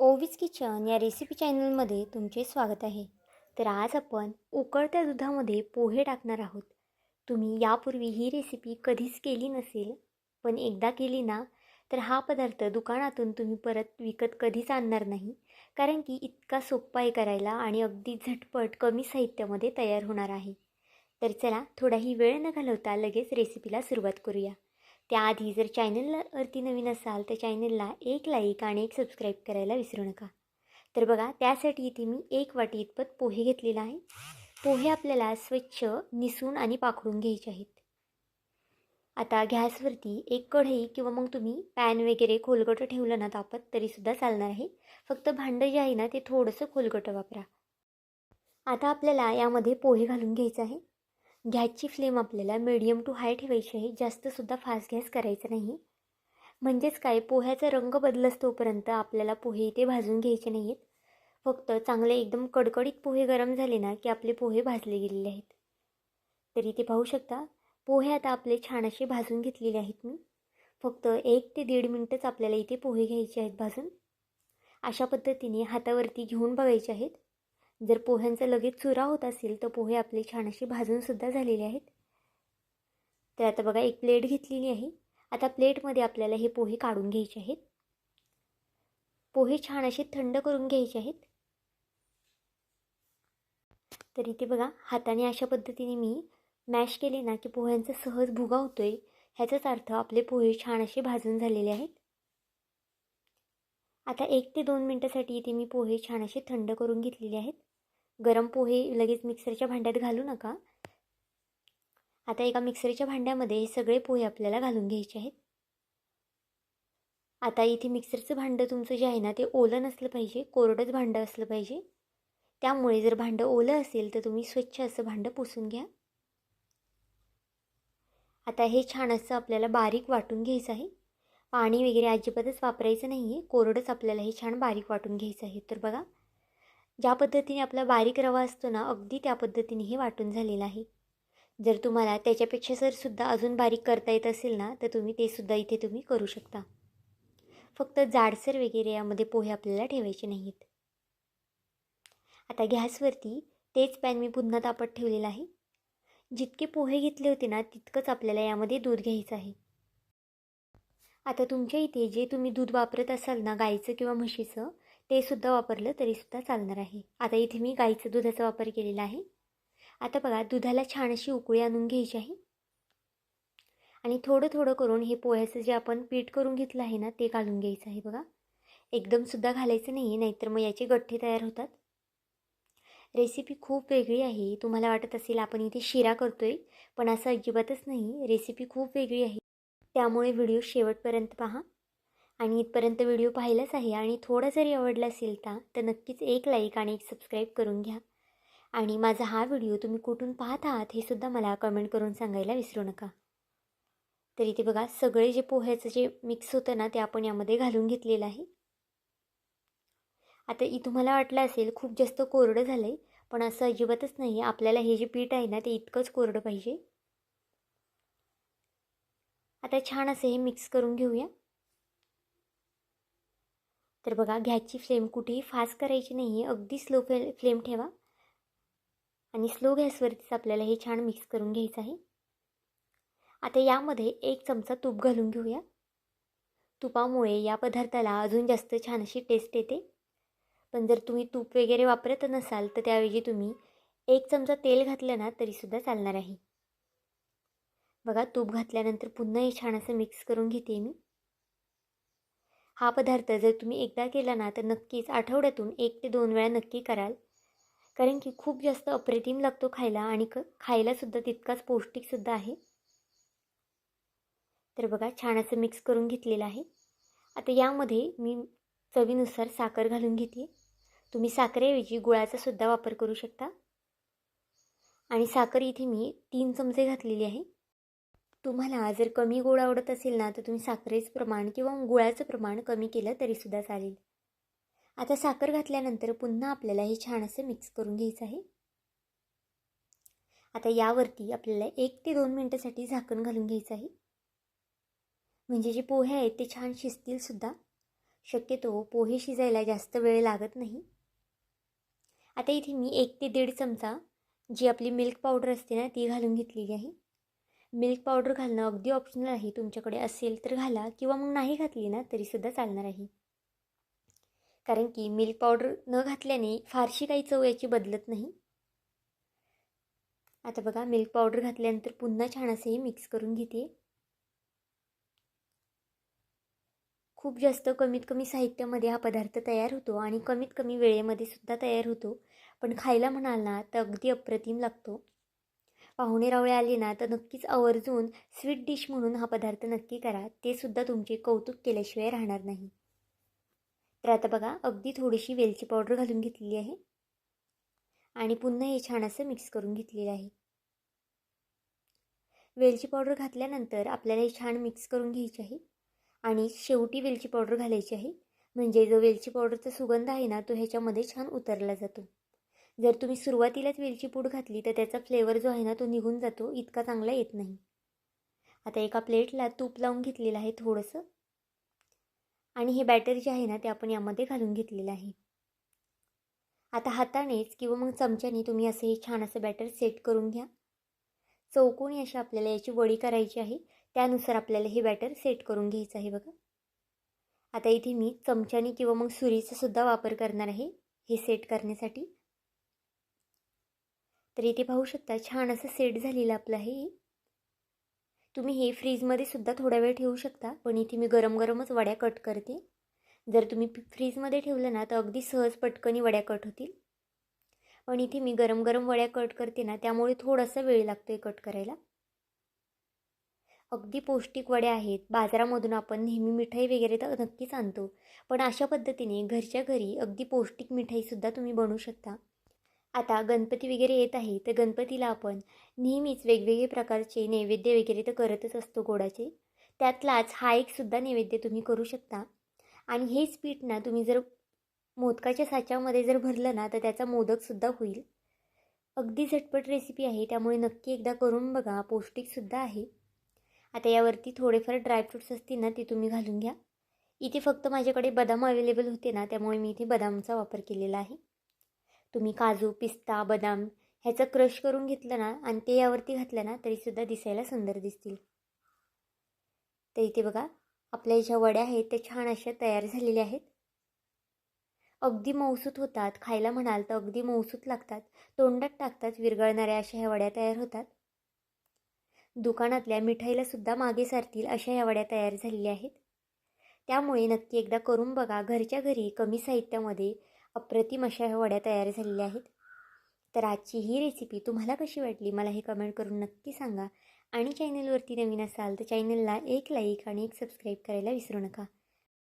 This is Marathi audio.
ओवीज किचन या रेसिपी चॅनलमध्ये तुमचे स्वागत आहे. तर आज आपण उकळत्या दुधामध्ये पोहे टाकणार आहोत. तुम्ही यापूर्वी ही रेसिपी कधीच केली नसेल पण एकदा केली ना तर हा पदार्थ दुकानातून तुम्ही परत विकत कधीच आणणार नाही कारण की इतका सोप्पा आहे करायला आणि अगदी झटपट कमी साहित्यामध्ये तयार होणार आहे. तर चला थोडाही वेळ न घालवता लगेच रेसिपीला सुरुवात करूया. त्याआधी जर चॅनलवरती नवीन असाल तर चॅनलला एक लाईक आणि एक सबस्क्राईब करायला विसरू नका. तर बघा त्यासाठी इथे मी एक वाटी इतपत पोहे घेतलेला आहे. पोहे आपल्याला स्वच्छ निसून आणि पाखडून घ्यायचे आहेत. आता गॅसवरती एक कढई किंवा मग तुम्ही पॅन वगैरे खोलगटं ठेवलं ना तापत तरीसुद्धा चालणार आहे. फक्त भांडं जे आहे ना ते थोडंसं खोलगटं वापरा. आता आपल्याला यामध्ये पोहे घालून घ्यायचं आहे. गॅसची फ्लेम आपल्याला मिडियम टू हाय ठेवायची आहे. जास्तसुद्धा फास्ट गॅस करायचा नाही. म्हणजेच काय? पोह्याचा रंग बदलस तोपर्यंत आपल्याला पोहे इथे भाजून घ्यायचे नाही आहेत फक्त चांगले एकदम कडकडीत पोहे गरम झाले ना की आपले पोहे भाजले गेलेले आहेत. तर इथे पाहू शकता पोहे आता आपले छान असे भाजून घेतलेले आहेत मी. फक्त एक ते दीड मिनटंच आपल्याला इथे पोहे घ्यायचे आहेत भाजून. अशा पद्धतीने हातावरती घेऊन बघायचे आहेत. जर पोह्यांचा लगेच चुरा होत असेल तर पोहे आपले छान असे भाजूनसुद्धा झालेले आहेत. तर आता बघा एक प्लेट घेतलेली आहे. आता प्लेटमध्ये आपल्याला हे पोहे काढून घ्यायचे आहेत. पोहे छान असे थंड करून घ्यायचे आहेत. तर इथे बघा हाताने अशा पद्धतीने मी मॅश केले ना की पोह्यांचा सहज भुगा होतो आहे ह्याचाच अर्थ आपले पोहे छान असे भाजून झालेले आहेत. आता एक ते दोन मिनटासाठी इथे मी पोहे छान असे थंड करून घेतलेले आहेत. गरम पोहे लगेच मिक्सरच्या भांड्यात घालू नका. आता एका मिक्सरच्या भांड्यामध्ये हे सगळे पोहे आपल्याला घालून घ्यायचे आहेत. आता इथे मिक्सरचं भांडं तुमचं जे आहे ना ते ओलं नसलं पाहिजे कोरडंच भांडं असलं पाहिजे. त्यामुळे जर भांडं ओलं असेल तर तुम्ही स्वच्छ असं भांडं पुसून घ्या. आता हे छान असं आपल्याला बारीक वाटून घ्यायचं आहे. पाणी वगैरे अजिबातच वापरायचं नाही आहे कोरडंच आपल्याला हे छान बारीक वाटून घ्यायचं आहे. तर बघा ज्या पद्धतीने आपला बारीक रवा असतो ना अगदी त्या पद्धतीने हे वाटून झालेलं आहे. जर तुम्हाला त्याच्यापेक्षा सर सुद्धा अजून बारीक करता येत असेल ना तर तुम्ही ते सुद्धा इथे तुम्ही करू शकता. फक्त जाडसर वगैरे यामध्ये पोहे आपल्याला ठेवायचे नाहीत. आता गॅसवरती तेच पॅन मी पुन्हा तापत ठेवलेलं आहे. जितके पोहे घेतले होते ना तितकंच आपल्याला यामध्ये दूध घ्यायचं आहे. आता तुमच्या इथे जे तुम्ही दूध वापरत असाल ना गाईचं किंवा म्हशीचं ते सुद्धा वापरलं तरीसुद्धा चालणार आहे. आता इथे मी गाईचं दुधाचा वापर केलेला आहे. आता बघा दुधाला छान अशी उकळी आणून घ्यायची आहे. आणि थोडं थोडं करून हे पोह्याचं जे आपण पीठ करून घेतलं आहे ना ते घालून घ्यायचं आहे बघा. एकदमसुद्धा घालायचं नाही आहे नाहीतर मग याचे गठ्ठे तयार होतात. रेसिपी खूप वेगळी आहे. तुम्हाला वाटत असेल आपण इथे शिरा करतो आहे पण असं अजिबातच नाही. रेसिपी खूप वेगळी आहे. त्यामुळे व्हिडिओ शेवटपर्यंत पहा. आणि इथपर्यंत व्हिडिओ पाहिलाच आहे आणि थोडा जरी आवडला असेल ता तर नक्कीच एक लाईक आणि एक सबस्क्राईब करून घ्या. आणि माझा हा व्हिडिओ तुम्ही कुठून पाहत आहात हे सुद्धा मला कमेंट करून सांगायला विसरू नका. तर इथे बघा सगळे जे पोह्याचं जे मिक्स होतं ना ते आपण यामध्ये घालून घेतलेलं आहे. आता इ तुम्हाला वाटलं असेल खूप जास्त कोरडं झालं आहे पण असं अजिबातच नाही आपल्याला हे जे पीठ आहे ना ते इतकंच कोरडं पाहिजे. आता छान असे हे मिक्स करून घेऊया. तर बघा गॅसची फ्लेम कुठेही फास्ट करायची नाही आहे अगदी स्लो फ्ले फ्लेम ठेवा. आणि स्लो गॅसवरतीच आपल्याला हे छान मिक्स करून घ्यायचं आहे. आता यामध्ये एक चमचा तूप घालून घेऊया. तुपामुळे या पदार्थाला अजून जास्त छान अशी टेस्ट येते. पण जर तुम्ही तूप वगैरे वापरत नसाल तर त्याऐवजी तुम्ही एक चमचा तेल घातलं ना तरीसुद्धा चालणार आहे. बघा तूप घातल्यानंतर पुन्हा हे छान असं मिक्स करून घेते मी. हा पदार्थ जर तुम्ही एकदा केला ना तर नक्कीच आठवड्यातून एक ते दोन वेळा नक्की कराल. कारण की खूप जास्त अप्रतिम लागतो खायला आणि क खायलासुद्धा तितकाच पौष्टिकसुद्धा आहे. तर बघा छान असं मिक्स करून घेतलेलं आहे. आता यामध्ये मी चवीनुसार साखर घालून घेते. तुम्ही साखरेऐवजी गुळाचा सुद्धा वापर करू शकता. आणि साखर इथे मी तीन चमचे घातलेली आहे. तुम्हाला जर कमी गोड आवडत असेल ना तर तुम्ही साखरेचं प्रमाण किंवा गुळाचं प्रमाण कमी केलं तरीसुद्धा चालेल. आता साखर घातल्यानंतर पुन्हा आपल्याला हे छान असं मिक्स करून घ्यायचं आहे. आता यावरती आपल्याला एक ते दोन मिनटासाठी झाकण घालून घ्यायचं आहे. म्हणजे जे पोहे आहेत ते छान शिजतीलसुद्धा शक्यतो पोहे शिजायला जास्त वेळ लागत नाही. आता इथे मी एक ते दीड चमचा जी आपली मिल्क पावडर असते ना ती घालून घेतलेली आहे. मिल्क पावडर घालणं अगदी ऑप्शनल आहे. तुमच्याकडे असेल तर घाला किंवा मग नाही घातली ना तरीसुद्धा चालणार आहे. कारण की मिल्क पावडर न घातल्याने फारशी काही चव याची बदलत नाही. आता बघा मिल्क पावडर घातल्यानंतर पुन्हा छान असे मिक्स करून घेते. खूप जास्त कमीत कमी साहित्यामध्ये हा पदार्थ तयार होतो आणि कमीत कमी वेळेमध्ये सुद्धा तयार होतो. पण खायला म्हणाल ना तर अगदी अप्रतिम लागतो. पाहुणे रावळे आले ना तर नक्कीच आवर्जून स्वीट डिश म्हणून हा पदार्थ नक्की करा. ते सुद्धा तुमचे कौतुक केल्याशिवाय राहणार नाही. तर आता बघा अगदी थोडीशी वेलची पावडर घालून घेतलेली आहे. आणि पुन्हा हे छान असं मिक्स करून घेतलेलं आहे. वेलची पावडर घातल्यानंतर आपल्याला हे छान मिक्स करून घ्यायची आहे. आणि शेवटी वेलची पावडर घालायची आहे. म्हणजे जो वेलची पावडरचा सुगंध आहे ना तो ह्याच्यामध्ये छान उतरला जातो. जर तुम्ही सुरुवातीलाच वेलची पूड घातली तर त्याचा फ्लेवर जो आहे ना तो निघून जातो. इतका चांगला येत नाही. आता एका प्लेटला तूप लावून घेतलेलं आहे थोडंसं. आणि हे बॅटर जे आहे ना ते आपण यामध्ये घालून घेतलेलं आहे. आता हातानेच किंवा मग चमच्याने तुम्ही असं हे छान असं बॅटर सेट करून घ्या. चौकोनी अशी आपल्याला याची वडी करायची आहे. त्यानुसार आपल्याला हे बॅटर सेट करून घ्यायचं आहे बघा. आता इथे मी चमच्याने किंवा मग सुरीचा सुद्धा वापर करणार आहे हे सेट करण्यासाठी. तर इथे पाहू शकता छान असं सेट झालेलं आपलं हे. तुम्ही हे फ्रीजमध्ये सुद्धा थोडा वेळ ठेवू शकता पण इथे मी गरम गरमच वड्या कट करते. जर तुम्ही फ्रीजमध्ये ठेवलं ना तर अगदी सहज पटकनी वड्या कट होतील. पण इथे मी गरम गरम वड्या कट करते ना त्यामुळे थोडासा वेळ लागतो आहे कट करायला. अगदी पौष्टिक वड्या आहेत. बाजारामधून आपण नेहमी मिठाई वगैरे तर नक्कीच आणतो. पण अशा पद्धतीने घरच्या घरी अगदी पौष्टिक मिठाईसुद्धा तुम्ही बनवू शकता. आता गणपती वगैरे येत आहे तर गणपतीला आपण नेहमीच वेगवेगळे प्रकारचे नैवेद्य वगैरे तर करतच असतो गोडाचे. त्यातलाच हा एक सुद्धा नैवेद्य तुम्ही करू शकता. आणि हेच पीठ ना तुम्ही जर मोदकाच्या साच्यामध्ये जर भरलं ना तर त्याचा मोदकसुद्धा होईल. अगदी झटपट रेसिपी आहे त्यामुळे नक्की एकदा करून बघा पौष्टिकसुद्धा आहे. आता यावरती थोडेफार ड्रायफ्रूट्स असतील ना ते तुम्ही घालून घ्या. इथे फक्त माझ्याकडे बदाम अवेलेबल होते ना त्यामुळे मी इथे बदामचा वापर केलेला आहे. तुम्ही काजू पिस्ता बदाम ह्याचं क्रश करून घेतलं ना आणि ते यावरती घातलं ना तरीसुद्धा दिसायला सुंदर दिसतील. तर इथे बघा आपल्या ज्या वड्या आहेत त्या छान अशा तयार झालेल्या आहेत. अगदी मौसूत होतात. खायला म्हणाल तर अगदी मौसूत लागतात. तोंडात टाकतात. विरघळणाऱ्या अशा ह्या वड्या तयार होतात. दुकानातल्या मिठाईला सुद्धा मागे सारतील अशा ह्या वड्या तयार झालेल्या आहेत. त्यामुळे नक्की एकदा करून बघा. घरच्या घरी कमी साहित्यामध्ये अप्रतिम अशा ह्या वड्या तयार झालेल्या आहेत. तर आजची ही रेसिपी तुम्हाला कशी वाटली? मला हे कमेंट करून नक्की सांगा. आणि चॅनलवरती नवीन असाल तर चॅनलला एक लाईक आणि एक सबस्क्राईब करायला विसरू नका.